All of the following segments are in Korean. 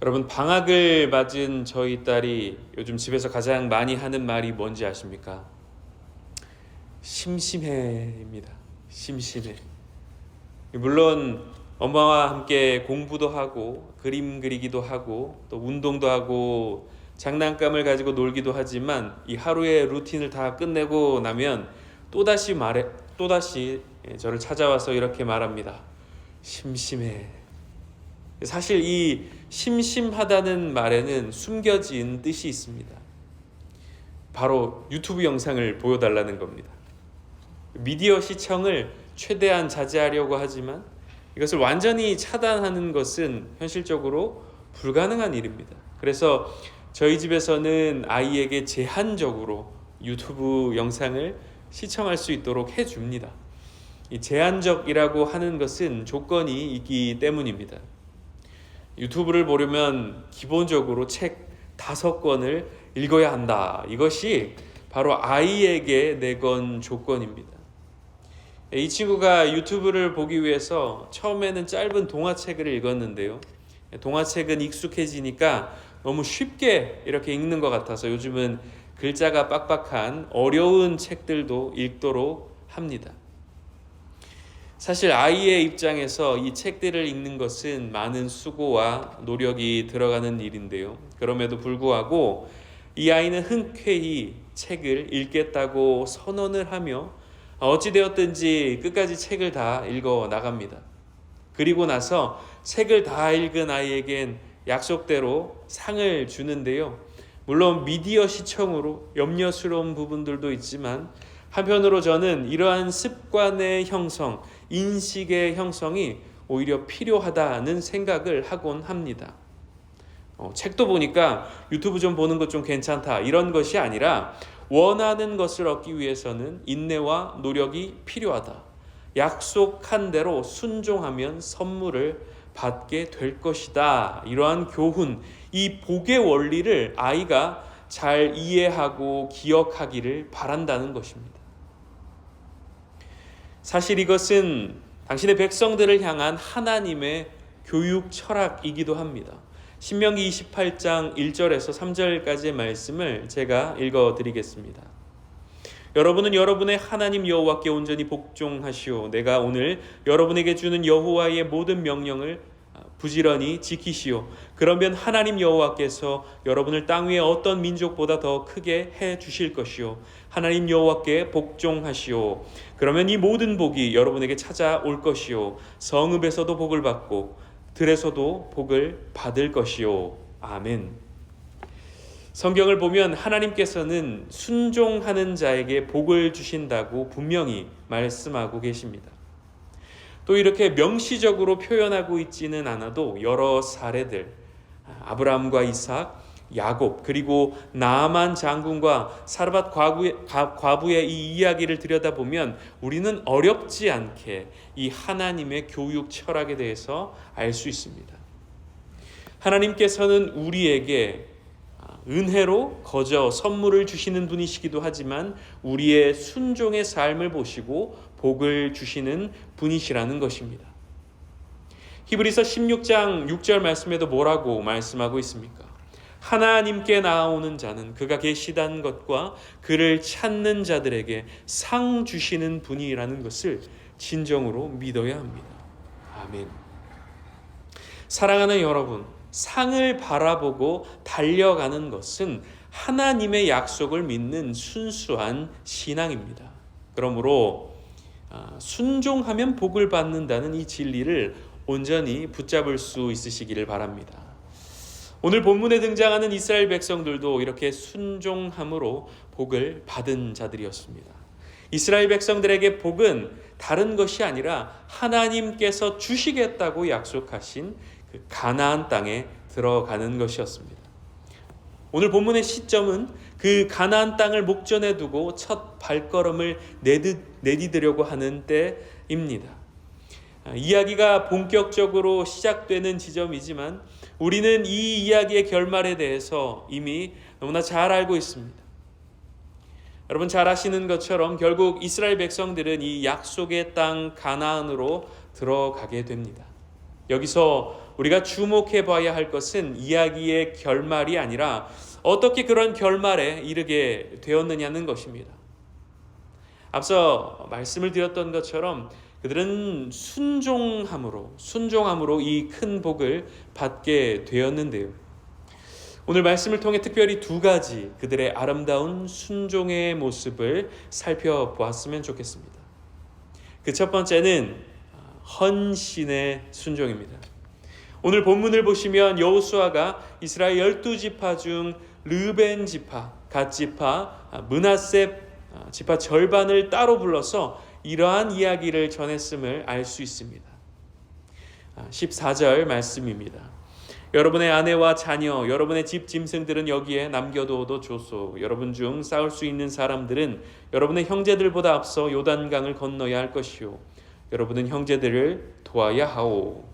여러분 방학을 맞은 저희 딸이 요즘 집에서 가장 많이 하는 말이 뭔지 아십니까? 심심해입니다. 심심해. 물론 엄마와 함께 공부도 하고 그림 그리기도 하고 또 운동도 하고 장난감을 가지고 놀기도 하지만 이 하루의 루틴을 다 끝내고 나면 또다시 말해 또다시 저를 찾아와서 이렇게 말합니다. 심심해. 사실 이 심심하다는 말에는 숨겨진 뜻이 있습니다. 바로 유튜브 영상을 보여달라는 겁니다. 미디어 시청을 최대한 자제하려고 하지만 이것을 완전히 차단하는 것은 현실적으로 불가능한 일입니다. 그래서 저희 집에서는 아이에게 제한적으로 유튜브 영상을 시청할 수 있도록 해줍니다. 이 제한적이라고 하는 것은 조건이 있기 때문입니다. 유튜브를 보려면 기본적으로 책 다섯 권을 읽어야 한다. 이것이 바로 아이에게 내건 조건입니다. 이 친구가 유튜브를 보기 위해서 처음에는 짧은 동화책을 읽었는데요. 동화책은 익숙해지니까 너무 쉽게 이렇게 읽는 것 같아서 요즘은 글자가 빡빡한 어려운 책들도 읽도록 합니다. 사실 아이의 입장에서 이 책들을 읽는 것은 많은 수고와 노력이 들어가는 일인데요. 그럼에도 불구하고 이 아이는 흔쾌히 책을 읽겠다고 선언을 하며 어찌되었든지 끝까지 책을 다 읽어 나갑니다. 그리고 나서 책을 다 읽은 아이에겐 약속대로 상을 주는데요. 물론 미디어 시청으로 염려스러운 부분들도 있지만 한편으로 저는 이러한 습관의 형성, 인식의 형성이 오히려 필요하다는 생각을 하곤 합니다. 어, 책도 보니까 유튜브 좀 보는 것 좀 괜찮다 이런 것이 아니라 원하는 것을 얻기 위해서는 인내와 노력이 필요하다. 약속한 대로 순종하면 선물을 받게 될 것이다. 이러한 교훈, 이 복의 원리를 아이가 잘 이해하고 기억하기를 바란다는 것입니다. 사실 이것은 당신의 백성들을 향한 하나님의 교육 철학이기도 합니다. 신명기 28장 1절에서 3절까지의 말씀을 제가 읽어 드리겠습니다. 여러분은 여러분의 하나님 여호와께 온전히 복종하시오. 내가 오늘 여러분에게 주는 여호와의 모든 명령을 부지런히 지키시오. 그러면 하나님 여호와께서 여러분을 땅 위에 어떤 민족보다 더 크게 해 주실 것이오. 하나님 여호와께 복종하시오. 그러면 이 모든 복이 여러분에게 찾아올 것이오. 성읍에서도 복을 받고 들에서도 복을 받을 것이오. 아멘. 성경을 보면 하나님께서는 순종하는 자에게 복을 주신다고 분명히 말씀하고 계십니다. 또 이렇게 명시적으로 표현하고 있지는 않아도 여러 사례들 아브라함과 이삭, 야곱 그리고 나만 장군과 사르밧 과부의, 과부의 이 이야기를 들여다보면 우리는 어렵지 않게 이 하나님의 교육 철학에 대해서 알 수 있습니다. 하나님께서는 우리에게 은혜로 거저 선물을 주시는 분이시기도 하지만 우리의 순종의 삶을 보시고 복을 주시는 분이시라는 것입니다. 히브리서 16장 6절 말씀에도 뭐라고 말씀하고 있습니까? 하나님께 나아오는 자는 그가 계시다는 것과 그를 찾는 자들에게 상 주시는 분이라는 것을 진정으로 믿어야 합니다. 아멘. 사랑하는 여러분, 상을 바라보고 달려가는 것은 하나님의 약속을 믿는 순수한 신앙입니다. 그러므로 순종하면 복을 받는다는 이 진리를 온전히 붙잡을 수 있으시기를 바랍니다. 오늘 본문에 등장하는 이스라엘 백성들도 이렇게 순종함으로 복을 받은 자들이었습니다. 이스라엘 백성들에게 복은 다른 것이 아니라 하나님께서 주시겠다고 약속하신 그 가나안 땅에 들어가는 것이었습니다. 오늘 본문의 시점은 그 가나안 땅을 목전에 두고 첫 발걸음을 내디디려고 하는 때입니다. 아, 이야기가 본격적으로 시작되는 지점이지만 우리는 이 이야기의 결말에 대해서 이미 너무나 잘 알고 있습니다. 여러분 잘 아시는 것처럼 결국 이스라엘 백성들은 이 약속의 땅 가나안으로 들어가게 됩니다. 여기서 우리가 주목해 봐야 할 것은 이야기의 결말이 아니라 어떻게 그런 결말에 이르게 되었느냐는 것입니다. 앞서 말씀을 드렸던 것처럼 그들은 순종함으로 순종함으로 이 큰 복을 받게 되었는데요. 오늘 말씀을 통해 특별히 두 가지 그들의 아름다운 순종의 모습을 살펴보았으면 좋겠습니다. 그 첫 번째는 헌신의 순종입니다. 오늘 본문을 보시면 여호수아가 이스라엘 열두 지파 중 르벤 지파, 갓 지파, 문하세 지파 절반을 따로 불러서 이러한 이야기를 전했음을 알 수 있습니다. 14절 말씀입니다. 여러분의 아내와 자녀, 여러분의 집 짐승들은 여기에 남겨두어도 좋소. 여러분 중 싸울 수 있는 사람들은 여러분의 형제들보다 앞서 요단강을 건너야 할 것이요. 여러분은 형제들을 도와야 하오.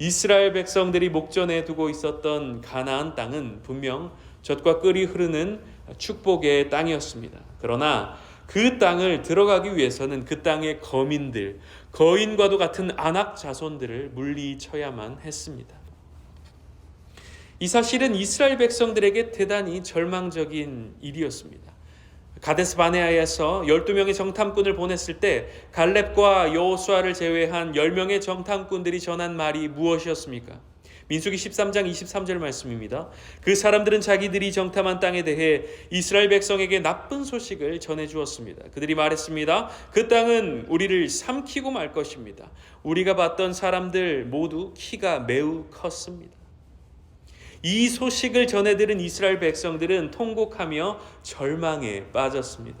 이스라엘 백성들이 목전에 두고 있었던 가나안 땅은 분명 젖과 끓이 흐르는 축복의 땅이었습니다. 그러나 그 땅을 들어가기 위해서는 그 땅의 거민들, 거인과도 같은 안악 자손들을 물리쳐야만 했습니다. 이 사실은 이스라엘 백성들에게 대단히 절망적인 일이었습니다. 가데스 바네아에서 12명의 정탐꾼을 보냈을 때 갈렙과 여호수아를 제외한 10명의 정탐꾼들이 전한 말이 무엇이었습니까? 민수기 13장 23절 말씀입니다. 그 사람들은 자기들이 정탐한 땅에 대해 이스라엘 백성에게 나쁜 소식을 전해 주었습니다. 그들이 말했습니다. 그 땅은 우리를 삼키고 말 것입니다. 우리가 봤던 사람들 모두 키가 매우 컸습니다. 이 소식을 전해들은 이스라엘 백성들은 통곡하며 절망에 빠졌습니다.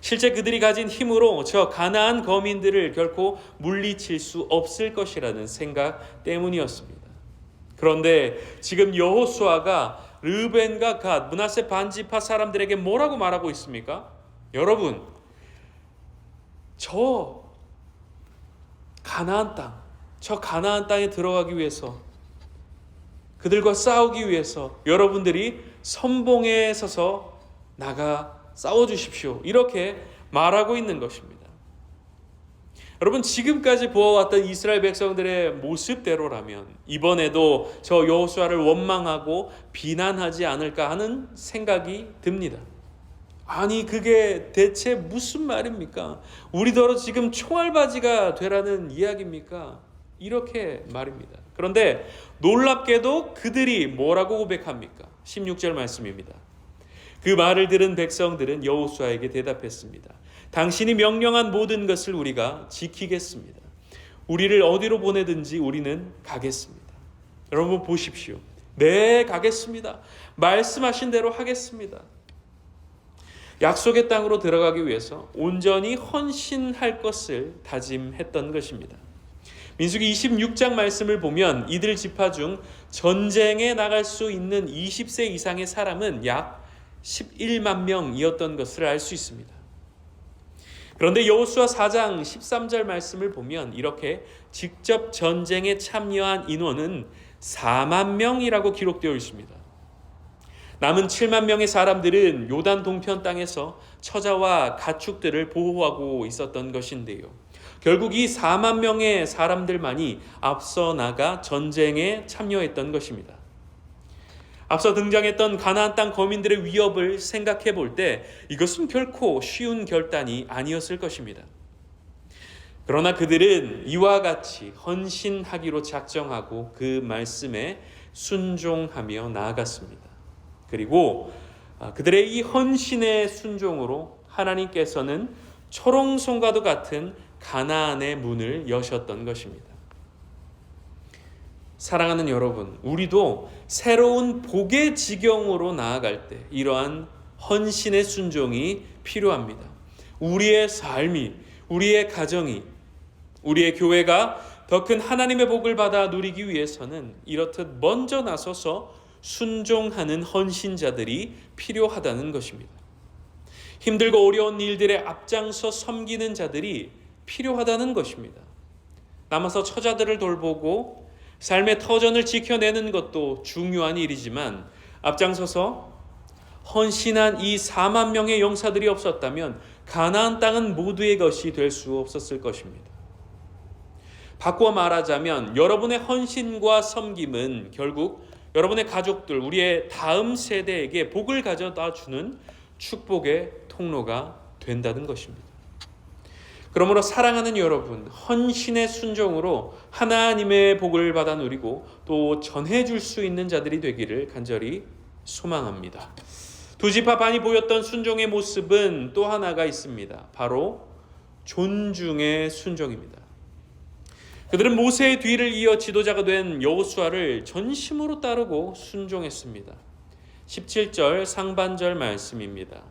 실제 그들이 가진 힘으로 저 가나안 거민들을 결코 물리칠 수 없을 것이라는 생각 때문이었습니다. 그런데 지금 여호수아가 르벤과 갓 문하세 반지파 사람들에게 뭐라고 말하고 있습니까? 여러분, 저 가나안 땅, 저 가나안 땅에 들어가기 위해서 그들과 싸우기 위해서 여러분들이 선봉에 서서 나가 싸워 주십시오. 이렇게 말하고 있는 것입니다. 여러분 지금까지 보아왔던 이스라엘 백성들의 모습대로라면 이번에도 저 여호수아를 원망하고 비난하지 않을까 하는 생각이 듭니다. 아니 그게 대체 무슨 말입니까? 우리더러 지금 총알바지가 되라는 이야기입니까? 이렇게 말입니다. 그런데 놀랍게도 그들이 뭐라고 고백합니까? 16절 말씀입니다. 그 말을 들은 백성들은 여호수아에게 대답했습니다. 당신이 명령한 모든 것을 우리가 지키겠습니다. 우리를 어디로 보내든지 우리는 가겠습니다. 여러분 보십시오. 네, 가겠습니다. 말씀하신 대로 하겠습니다. 약속의 땅으로 들어가기 위해서 온전히 헌신할 것을 다짐했던 것입니다. 민수기 26장 말씀을 보면 이들 지파 중 전쟁에 나갈 수 있는 20세 이상의 사람은 약 11만 명이었던 것을 알 수 있습니다. 그런데 여호수아 4장 13절 말씀을 보면 이렇게 직접 전쟁에 참여한 인원은 4만 명이라고 기록되어 있습니다. 남은 7만 명의 사람들은 요단 동편 땅에서 처자와 가축들을 보호하고 있었던 것인데요. 결국 이 4만 명의 사람들만이 앞서 나가 전쟁에 참여했던 것입니다. 앞서 등장했던 가나안 땅 거민들의 위협을 생각해 볼 때 이것은 결코 쉬운 결단이 아니었을 것입니다. 그러나 그들은 이와 같이 헌신하기로 작정하고 그 말씀에 순종하며 나아갔습니다. 그리고 아, 그들의 이 헌신의 순종으로 하나님께서는 초롱송과도 같은 가나안의 문을 여셨던 것입니다. 사랑하는 여러분, 우리도 새로운 복의 지경으로 나아갈 때 이러한 헌신의 순종이 필요합니다. 우리의 삶이, 우리의 가정이, 우리의 교회가 더 큰 하나님의 복을 받아 누리기 위해서는 이렇듯 먼저 나서서 순종하는 헌신자들이 필요하다는 것입니다. 힘들고 어려운 일들에 앞장서 섬기는 자들이 필요하다는 것입니다. 남아서 처자들을 돌보고 삶의 터전을 지켜내는 것도 중요한 일이지만 앞장서서 헌신한 이 4만 명의 용사들이 없었다면 가나안 땅은 모두의 것이 될 수 없었을 것입니다. 바꾸어 말하자면 여러분의 헌신과 섬김은 결국 여러분의 가족들, 우리의 다음 세대에게 복을 가져다 주는 축복의 통로가 된다는 것입니다. 그러므로 사랑하는 여러분, 헌신의 순종으로 하나님의 복을 받아 누리고 또 전해줄 수 있는 자들이 되기를 간절히 소망합니다. 두 지파 반이 보였던 순종의 모습은 또 하나가 있습니다. 바로 존중의 순종입니다. 그들은 모세의 뒤를 이어 지도자가 된 여호수아를 전심으로 따르고 순종했습니다. 17절 상반절 말씀입니다.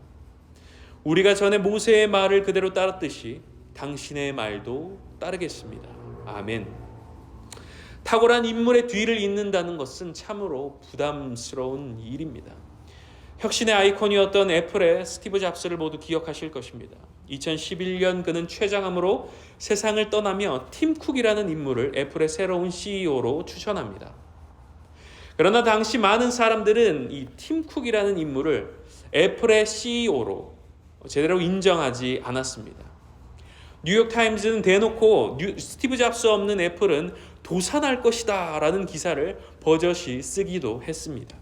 우리가 전에 모세의 말을 그대로 따랐듯이 당신의 말도 따르겠습니다. 아멘. 탁월한 인물의 뒤를 잇는다는 것은 참으로 부담스러운 일입니다. 혁신의 아이콘이었던 애플의 스티브 잡스를 모두 기억하실 것입니다. 2011년 그는 최장암으로 세상을 떠나며 팀 쿡이라는 인물을 애플의 새로운 CEO로 추천합니다. 그러나 당시 많은 사람들은 이 팀 쿡이라는 인물을 애플의 CEO로 제대로 인정하지 않았습니다. 뉴욕 타임즈는 대놓고 뉴, 스티브 잡스 없는 애플은 도산할 것이다라는 기사를 버젓이 쓰기도 했습니다.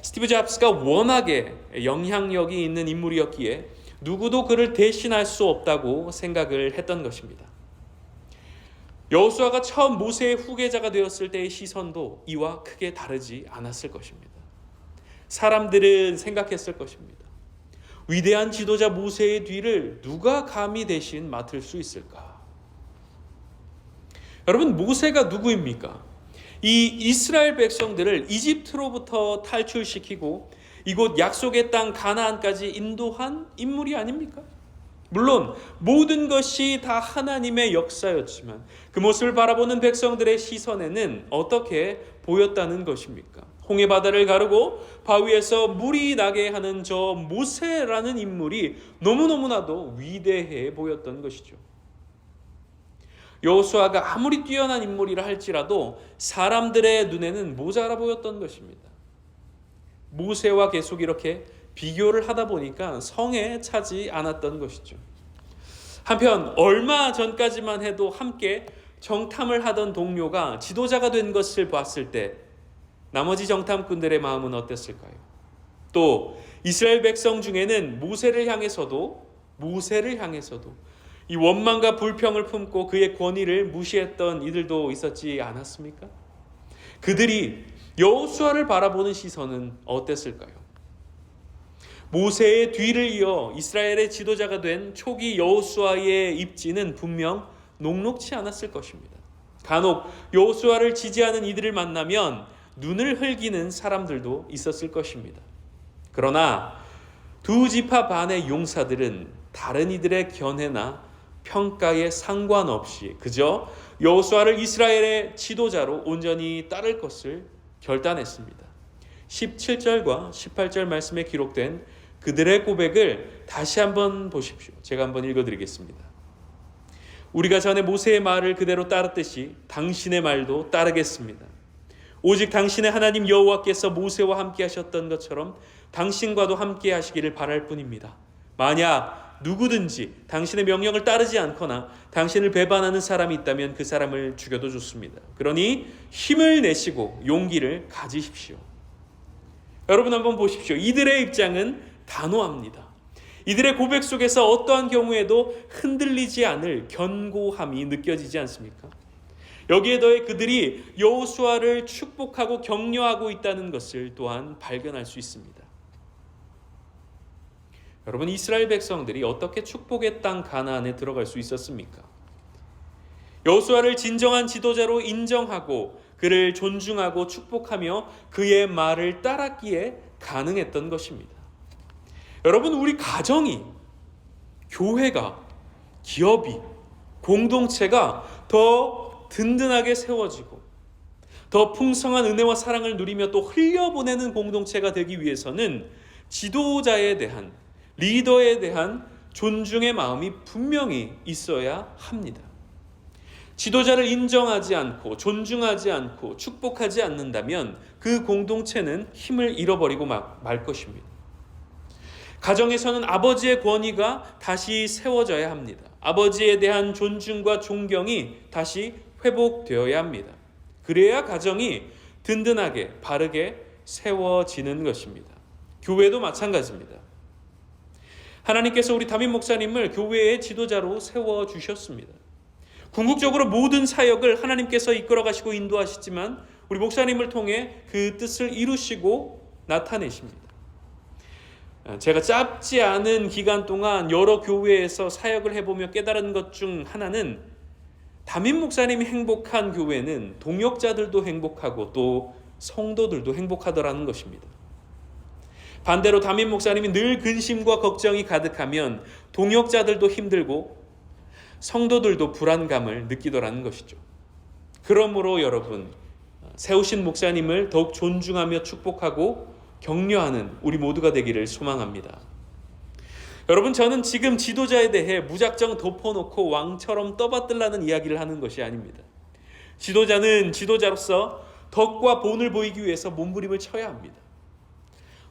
스티브 잡스가 워낙에 영향력이 있는 인물이었기에 누구도 그를 대신할 수 없다고 생각을 했던 것입니다. 여호수아가 처음 모세의 후계자가 되었을 때의 시선도 이와 크게 다르지 않았을 것입니다. 사람들은 생각했을 것입니다. 위대한 지도자 모세의 뒤를 누가 감히 대신 맡을 수 있을까? 여러분 모세가 누구입니까? 이 이스라엘 백성들을 이집트로부터 탈출시키고 이곳 약속의 땅 가나안까지 인도한 인물이 아닙니까? 물론 모든 것이 다 하나님의 역사였지만 그 모습을 바라보는 백성들의 시선에는 어떻게 보였다는 것입니까? 홍해 바다를 가르고 바위에서 물이 나게 하는 저 모세라는 인물이 너무너무나도 위대해 보였던 것이죠. 여호수아가 아무리 뛰어난 인물이라 할지라도 사람들의 눈에는 모자라 보였던 것입니다. 모세와 계속 이렇게 비교를 하다 보니까 성에 차지 않았던 것이죠. 한편 얼마 전까지만 해도 함께 정탐을 하던 동료가 지도자가 된 것을 봤을 때 나머지 정탐꾼들의 마음은 어땠을까요? 또 이스라엘 백성 중에는 모세를 향해서도 모세를 향해서도 이 원망과 불평을 품고 그의 권위를 무시했던 이들도 있었지 않았습니까? 그들이 여호수아를 바라보는 시선은 어땠을까요? 모세의 뒤를 이어 이스라엘의 지도자가 된 초기 여호수아의 입지는 분명 녹록치 않았을 것입니다. 간혹 여호수아를 지지하는 이들을 만나면 눈을 흘기는 사람들도 있었을 것입니다. 그러나 두 지파 반의 용사들은 다른 이들의 견해나 평가에 상관없이 그저 여호수아를 이스라엘의 지도자로 온전히 따를 것을 결단했습니다. 17절과 18절 말씀에 기록된 그들의 고백을 다시 한번 보십시오. 제가 한번 읽어 드리겠습니다. 우리가 전에 모세의 말을 그대로 따랐듯이 당신의 말도 따르겠습니다. 오직 당신의 하나님 여호와께서 모세와 함께 하셨던 것처럼 당신과도 함께 하시기를 바랄 뿐입니다. 만약 누구든지 당신의 명령을 따르지 않거나 당신을 배반하는 사람이 있다면 그 사람을 죽여도 좋습니다. 그러니 힘을 내시고 용기를 가지십시오. 여러분 한번 보십시오. 이들의 입장은 단호합니다. 이들의 고백 속에서 어떠한 경우에도 흔들리지 않을 견고함이 느껴지지 않습니까? 여기에 더해 그들이 여호수아를 축복하고 격려하고 있다는 것을 또한 발견할 수 있습니다. 여러분 이스라엘 백성들이 어떻게 축복의 땅 가나안에 들어갈 수 있었습니까? 여호수아를 진정한 지도자로 인정하고 그를 존중하고 축복하며 그의 말을 따랐기에 가능했던 것입니다. 여러분 우리 가정이 교회가 기업이 공동체가 더 든든하게 세워지고 더 풍성한 은혜와 사랑을 누리며 또 흘려보내는 공동체가 되기 위해서는 지도자에 대한 리더에 대한 존중의 마음이 분명히 있어야 합니다. 지도자를 인정하지 않고 존중하지 않고 축복하지 않는다면 그 공동체는 힘을 잃어버리고 말 것입니다. 가정에서는 아버지의 권위가 다시 세워져야 합니다. 아버지에 대한 존중과 존경이 다시 회복되어야 합니다. 그래야 가정이 든든하게 바르게 세워지는 것입니다. 교회도 마찬가지입니다. 하나님께서 우리 담임 목사님을 교회의 지도자로 세워 주셨습니다. 궁극적으로 모든 사역을 하나님께서 이끌어 가시고 인도하시지만 우리 목사님을 통해 그 뜻을 이루시고 나타내십니다. 제가 짧지 않은 기간 동안 여러 교회에서 사역을 해보며 깨달은 것 중 하나는 담임 목사님이 행복한 교회는 동역자들도 행복하고 또 성도들도 행복하더라는 것입니다. 반대로 담임 목사님이 늘 근심과 걱정이 가득하면 동역자들도 힘들고 성도들도 불안감을 느끼더라는 것이죠. 그러므로 여러분 세우신 목사님을 더욱 존중하며 축복하고 격려하는 우리 모두가 되기를 소망합니다. 여러분 저는 지금 지도자에 대해 무작정 덮어놓고 왕처럼 떠받들라는 이야기를 하는 것이 아닙니다. 지도자는 지도자로서 덕과 본을 보이기 위해서 몸부림을 쳐야 합니다.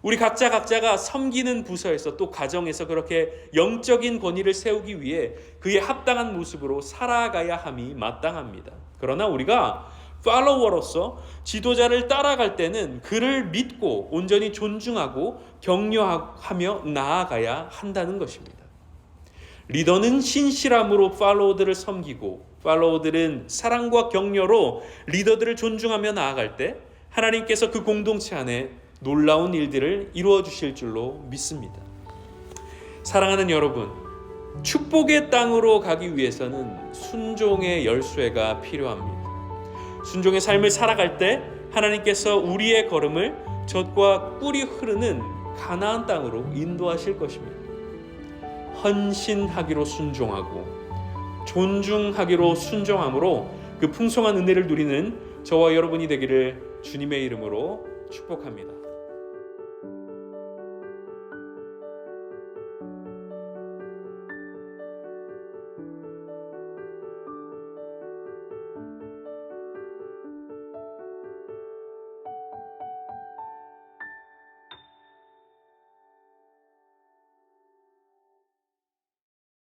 우리 각자 각자가 섬기는 부서에서 또 가정에서 그렇게 영적인 권위를 세우기 위해 그에 합당한 모습으로 살아가야 함이 마땅합니다. 그러나 우리가 팔로워로서 지도자를 따라갈 때는 그를 믿고 온전히 존중하고 격려하며 나아가야 한다는 것입니다. 리더는 신실함으로 팔로워들을 섬기고 팔로워들은 사랑과 격려로 리더들을 존중하며 나아갈 때 하나님께서 그 공동체 안에 놀라운 일들을 이루어 주실 줄로 믿습니다. 사랑하는 여러분, 축복의 땅으로 가기 위해서는 순종의 열쇠가 필요합니다. 순종의 삶을 살아갈 때 하나님께서 우리의 걸음을 젖과 꿀이 흐르는 가나안 땅으로 인도하실 것입니다. 헌신하기로 순종하고 존중하기로 순종함으로 그 풍성한 은혜를 누리는 저와 여러분이 되기를 주님의 이름으로 축복합니다.